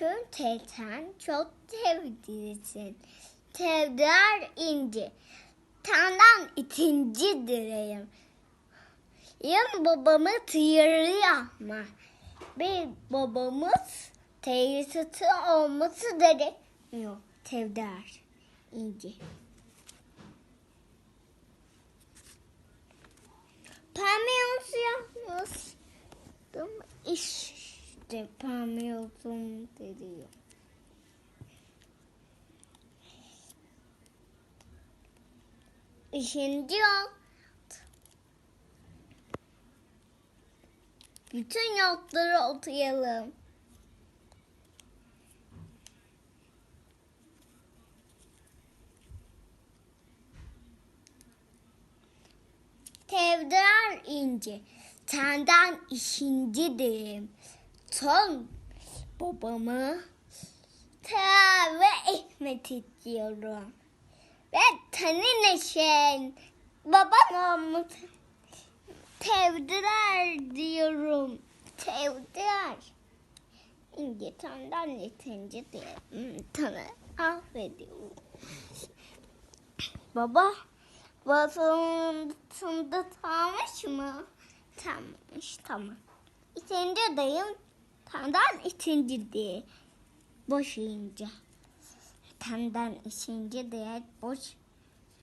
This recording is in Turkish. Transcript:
Çünkü teyzen çok sevdiğisin. Tevder inci. Senden ikinci direğim. Yarın babamı tıyırıyor ama. Bir babamız teyzesi olması gerekmiyor. Tevder inci. Pamyonsu yapmıştım. İşte pamyonsun diyor. İşinci yok. Bütün yolları otuyalım. Tevder inci, senden işinci derim. Son babamı tövbe etmek istiyorum. Ve senin için baban olmuş. Tevdiler diyorum. Tevdiler. İnci senden yetince diyorum. Sana affediyorum. Baba basında tamammış mı? Tamammış tamam. İkinci dayım senden ikinci diye. Boş ince. Senden ikinci diye boş